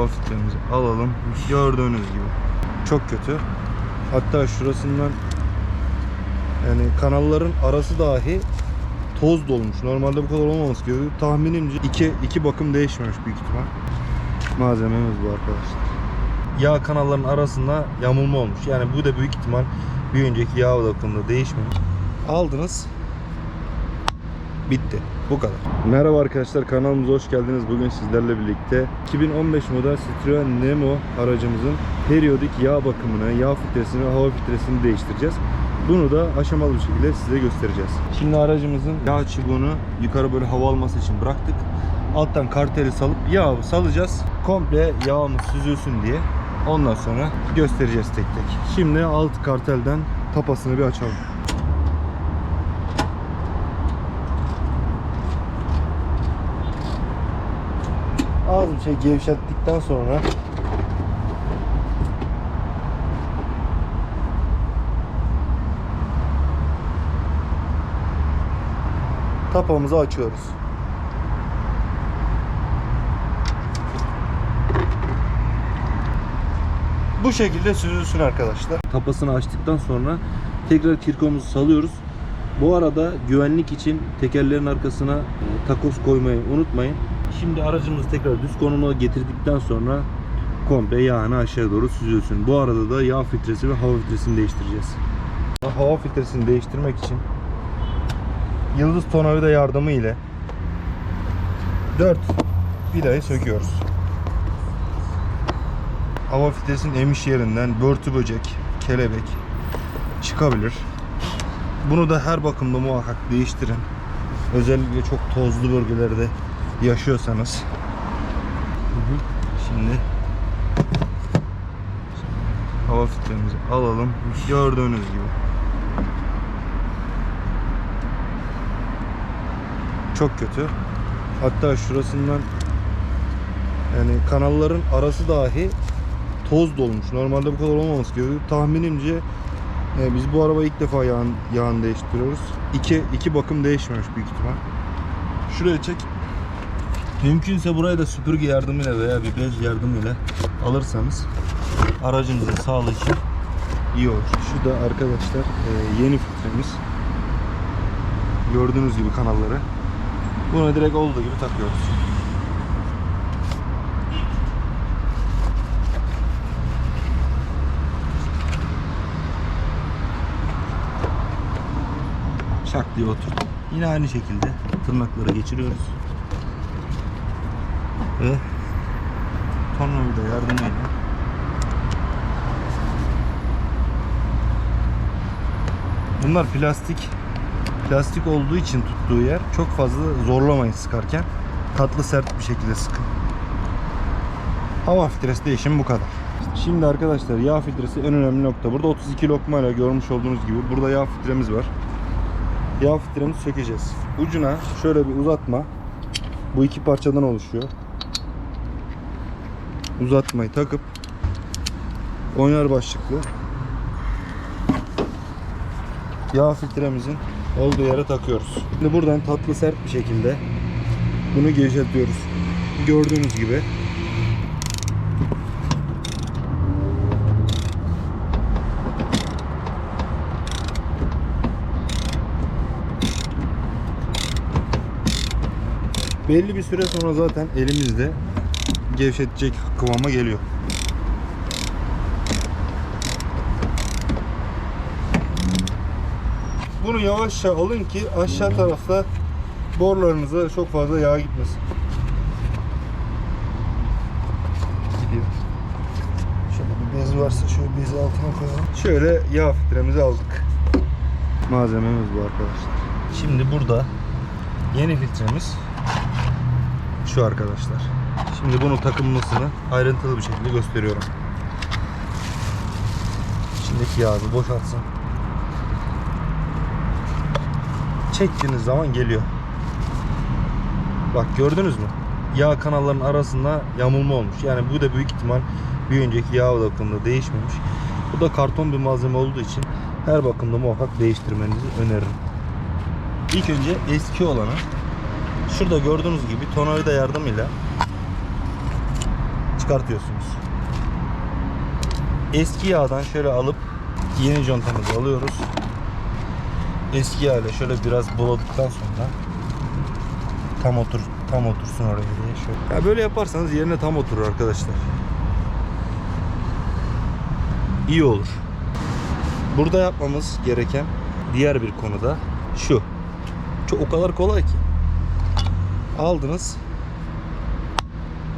hava filtremizi alalım. Gördüğünüz gibi. Çok kötü. Hatta şurasından yani kanalların arası dahi toz dolmuş. Normalde bu kadar olmaması gerekiyor. Tahminimce iki, iki bakım değişmemiş büyük ihtimal. Malzememiz bu arkadaşlar. Yağ kanalların arasında yamulma olmuş. Yani bu da büyük ihtimal bir önceki yağ bakımında değişmemiş. Aldınız. Bitti. Bu kadar. Merhaba arkadaşlar kanalımıza hoş geldiniz. Bugün sizlerle birlikte 2015 model Citroen Nemo aracımızın periyodik yağ bakımını, yağ filtresini hava filtresini değiştireceğiz. Bunu da aşamalı bir şekilde size göstereceğiz. Şimdi aracımızın yağ çubuğunu yukarı böyle hava alması için bıraktık. Alttan karteli salıp yağı salacağız. Komple yağımız süzülsün diye. Ondan sonra göstereceğiz tek tek. Şimdi alt kartelden tapasını bir açalım. Az bir şey gevşettikten sonra tapamızı açıyoruz. Bu şekilde süzülsün arkadaşlar. Tapasını açtıktan sonra tekrar kirkomuzu salıyoruz. Bu arada güvenlik için tekerlerin arkasına takoz koymayı unutmayın. Şimdi aracımızı tekrar düz konuma getirdikten sonra komple yağını aşağı doğru süzülsün. Bu arada da yağ filtresi ve hava filtresini değiştireceğiz. Hava filtresini değiştirmek için yıldız tornavida yardımı ile 4 vidayı söküyoruz. Hava filtresinin emiş yerinden börtü böcek, kelebek çıkabilir. Bunu da her bakımda muhakkak değiştirin. Özellikle çok tozlu bölgelerde yaşıyorsanız. Şimdi hava filtremizi alalım. Gördüğünüz gibi. Çok kötü. Hatta şurasından yani kanalların arası dahi toz dolmuş. Normalde bu kadar olmaması gerekiyor. Tahminimce e, biz bu araba ilk defa yağın, yağını değiştiriyoruz. İki, iki bakım değişmemiş büyük ihtimal. Şuraya çek. Mümkünse burayı da süpürge yardımıyla veya bir bez yardımıyla alırsanız aracınızın sağlığı için iyi olur. Şu da arkadaşlar e, yeni filtremiz. Gördüğünüz gibi kanalları. Bunu direkt olduğu gibi takıyoruz. Şak diye oturt. Yine aynı şekilde tırnakları geçiriyoruz. Ve tornavida yardımıyla Bunlar plastik plastik olduğu için tuttuğu yer çok fazla zorlamayın sıkarken. Tatlı sert bir şekilde sıkın. Hava filtresi değişimi bu kadar. Şimdi arkadaşlar yağ filtresi en önemli nokta. Burada 32 lokmayla görmüş olduğunuz gibi burada yağ filtremiz var. Yağ filtremizi sökeceğiz. Ucuna şöyle bir uzatma. Bu iki parçadan oluşuyor. Uzatmayı takıp oynar başlıklı yağ filtremizin olduğu yere takıyoruz. Şimdi buradan tatlı sert bir şekilde bunu gevşetiyoruz. Gördüğünüz gibi belli bir süre sonra zaten elimizde gevşetecek kıvama geliyor. Bunu yavaşça alın ki aşağı tarafta borularınıza çok fazla yağ gitmesin. Gidiyor. Şöyle bir bez varsa şöyle bezi altına koyalım. Şöyle yağ filtremizi aldık. Malzememiz bu arkadaşlar. Şimdi burada yeni filtremiz şu arkadaşlar. Şimdi bunun takılmasını ayrıntılı bir şekilde gösteriyorum. İçindeki yağı bir boşaltsın. Çektiğiniz zaman geliyor. Bak gördünüz mü? Yağ kanallarının arasında yamulma olmuş. Yani bu da büyük ihtimal bir önceki yağ bakımında değişmemiş. Bu da karton bir malzeme olduğu için her bakımda muhakkak değiştirmenizi öneririm. İlk önce eski olanı Şurada gördüğünüz gibi tornavida yardımıyla çıkartıyorsunuz. Eski yağdan şöyle alıp yeni contamızı alıyoruz. Eski yağ ile şöyle biraz buladıktan sonra tam otur tam otursun oraya diye şöyle. Ya böyle yaparsanız yerine tam oturur arkadaşlar. İyi olur. Burada yapmamız gereken diğer bir konu da şu. Çok o kadar kolay ki. Aldınız.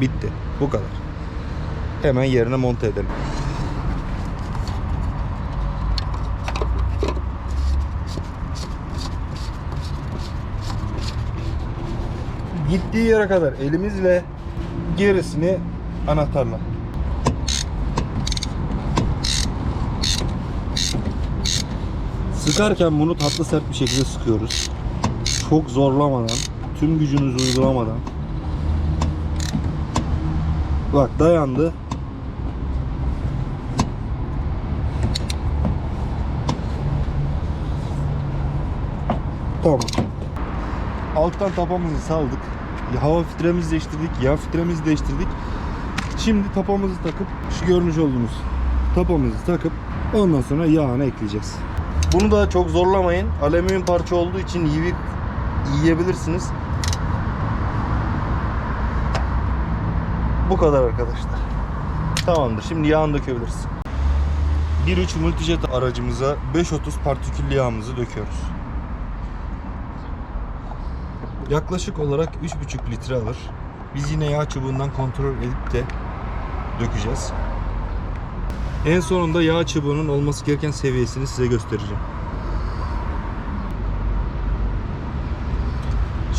Bitti. Bu kadar. Hemen yerine monte edelim. Gittiği yere kadar elimizle gerisini anahtarla. Sıkarken bunu tatlı sert bir şekilde sıkıyoruz. Çok zorlamadan, tüm gücünüzü uygulamadan. Bak dayandı. Tamam. Alttan tapamızı saldık. Hava filtremizi değiştirdik, yağ filtremizi değiştirdik. Şimdi tapamızı takıp şu görmüş olduğunuz tapamızı takıp ondan sonra yağını ekleyeceğiz. Bunu da çok zorlamayın. Alüminyum parça olduğu için yiyip yiyebilirsiniz. Bu kadar arkadaşlar. Tamamdır. Şimdi yağını dökebiliriz. 1.3 multijet aracımıza 5.30 partiküllü yağımızı döküyoruz. Yaklaşık olarak 3.5 litre alır. Biz yine yağ çubuğundan kontrol edip de dökeceğiz. En sonunda yağ çubuğunun olması gereken seviyesini size göstereceğim.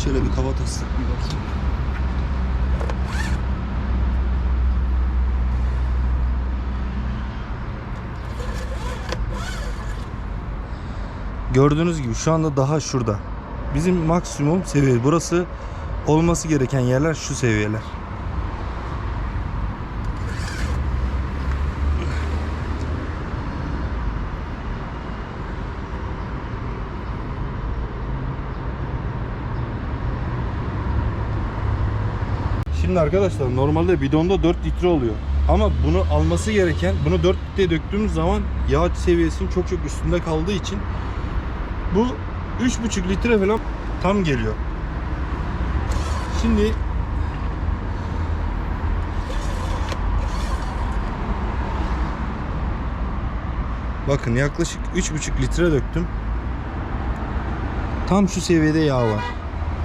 Şöyle bir kaba tasdik bir bakayım. Gördüğünüz gibi şu anda daha şurada. Bizim maksimum seviye burası. Olması gereken yerler şu seviyeler. Şimdi arkadaşlar normalde bidonda 4 litre oluyor. Ama bunu alması gereken, bunu 4 litreye döktüğümüz zaman yağ seviyesinin çok çok üstünde kaldığı için bu 3,5 litre falan tam geliyor. Şimdi Bakın yaklaşık 3,5 litre döktüm. Tam şu seviyede yağ var.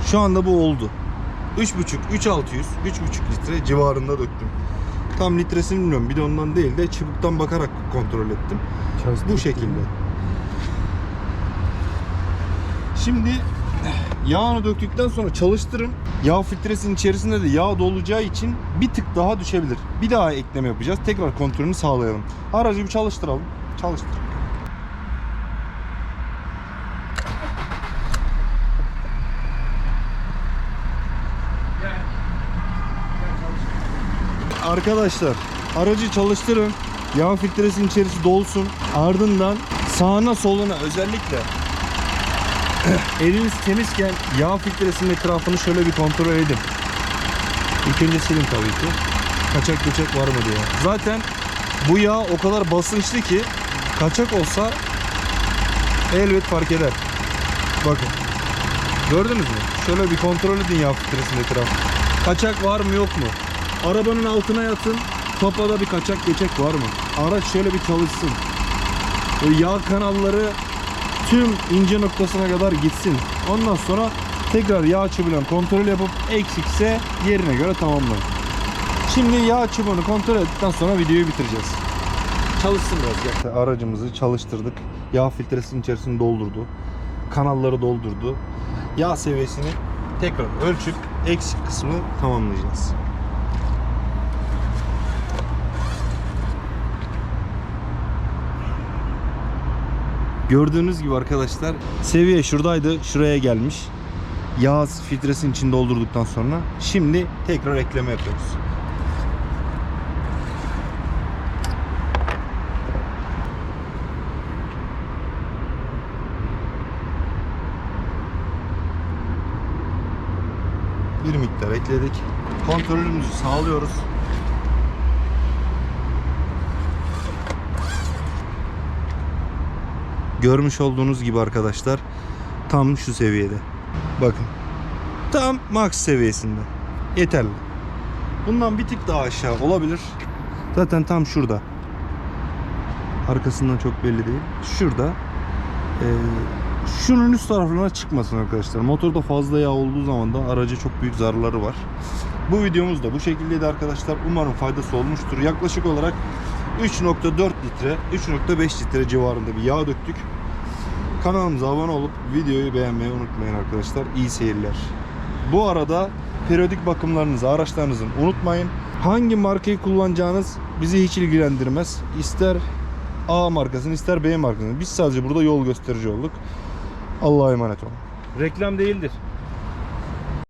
Şu anda bu oldu. 3,5, 3,600, 3,5 litre civarında döktüm. Tam litresini bilmiyorum. Bidondan değil de çubuktan bakarak kontrol ettim. Bu şekilde. Şimdi yağını döktükten sonra çalıştırın. Yağ filtresinin içerisinde de yağ dolacağı için bir tık daha düşebilir. Bir daha ekleme yapacağız. Tekrar kontrolünü sağlayalım. Aracı bir çalıştıralım. Çalıştır. Arkadaşlar aracı çalıştırın. Yağ filtresinin içerisi dolsun. Ardından sağına soluna özellikle eliniz temizken yağ filtresinin etrafını şöyle bir kontrol edin. İlk önce silin tabii ki. Kaçak göçek var mı diye. Zaten bu yağ o kadar basınçlı ki kaçak olsa elbet fark eder. Bakın. Gördünüz mü? Şöyle bir kontrol edin yağ filtresinin etrafını. Kaçak var mı yok mu? Arabanın altına yatın. Topada bir kaçak göçek var mı? Araç şöyle bir çalışsın. Böyle yağ kanalları tüm ince noktasına kadar gitsin. Ondan sonra tekrar yağ çubuğuyla kontrol yapıp eksikse yerine göre tamamlayın. Şimdi yağ çubuğunu kontrol ettikten sonra videoyu bitireceğiz. Çalışsın biraz gel. Aracımızı çalıştırdık. Yağ filtresinin içerisini doldurdu. Kanalları doldurdu. Yağ seviyesini tekrar ölçüp eksik kısmı tamamlayacağız. Gördüğünüz gibi arkadaşlar seviye şuradaydı şuraya gelmiş. Yağ filtresinin içini doldurduktan sonra şimdi tekrar ekleme yapıyoruz. Bir miktar ekledik. Kontrolümüzü sağlıyoruz. Görmüş olduğunuz gibi arkadaşlar tam şu seviyede. Bakın. Tam max seviyesinde. Yeterli. Bundan bir tık daha aşağı olabilir. Zaten tam şurada. Arkasından çok belli değil. Şurada. Ee, şunun üst taraflarına çıkmasın arkadaşlar. Motorda fazla yağ olduğu zaman da araca çok büyük zararları var. Bu videomuz da bu şekildeydi arkadaşlar. Umarım faydası olmuştur. Yaklaşık olarak 3.4 litre, 3.5 litre civarında bir yağ döktük. Kanalımıza abone olup videoyu beğenmeyi unutmayın arkadaşlar. İyi seyirler. Bu arada periyodik bakımlarınızı, araçlarınızın unutmayın. Hangi markayı kullanacağınız bizi hiç ilgilendirmez. İster A markasını ister B markasını. Biz sadece burada yol gösterici olduk. Allah'a emanet olun. Reklam değildir.